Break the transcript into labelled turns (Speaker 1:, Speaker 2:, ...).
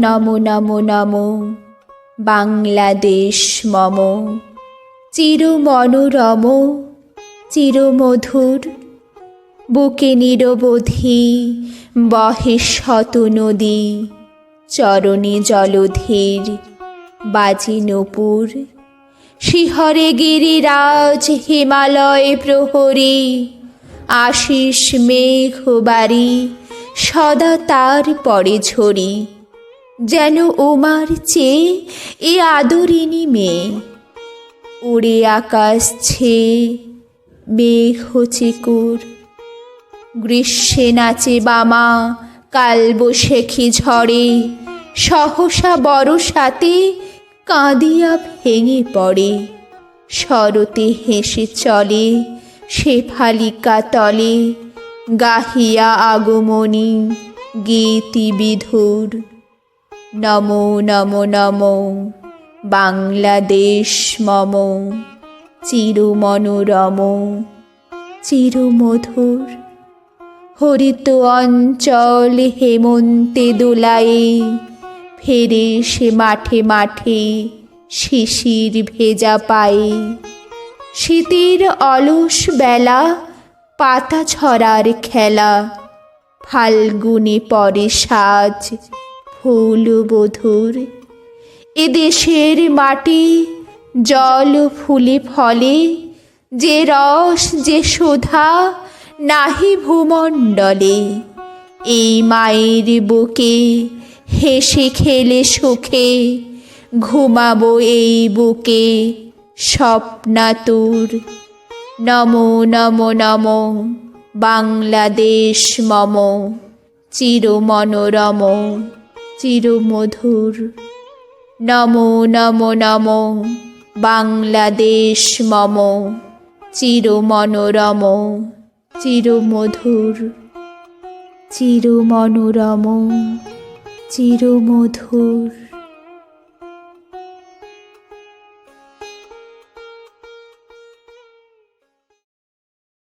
Speaker 1: নমো নমো নমো। বাংলাদেশ মম। চির মনোরম চিরমধুর। বুকে নিরবধি বহে শত নদী, চরণে জলধীর বাজে নপুর। শিহরে গিরিরাজ হিমালয় প্রহরী, আশিস মেঘ বাড়ি সদা তার পরে ঝরি। যেন ওমার চেয়ে এ আদরিনী মেয়ে, উড়ে আকাশ ছে মেঘ চিকুর গ্রীষ্মে নাচে বামা, কাল বসেখি ঝড়ে? সহসা বরসাতে কাঁদিয়া ভেঙে পড়ে। শরতে হেসে চলে সে ফালিকা তলে, গাহিয়া আগমনী গীতি বিধুর। নমো নমো নমো, বাংলাদেশ মম চির মনোরম চিরমধুর। হরিত অঞ্চল হেমন্তে দোলায়ে ফেরে সে মাঠে মাঠে শিশির ভেজা পায়ে শীতের অলস বেলা পাতা ছড়ার খেলা। ফাল্গুনে পরে সাজ ফুল বধুর। এদেশের মাটি জল ফুলে ফলে, যে রস যে সুধা নাহি ভূমণ্ডলে। এই মায়ের বুকে হেসে খেলে সুখে, ঘুমাবো এই বুকে স্বপ্নাতুর। নমো, নম, নমো, বাংলাদেশ মম চির মনোরম চিরমধুর। নমো, নম, নমো, বাংলাদেশ মম চির মনোরম চিরমধুর চির মনোরম চিরমধুর।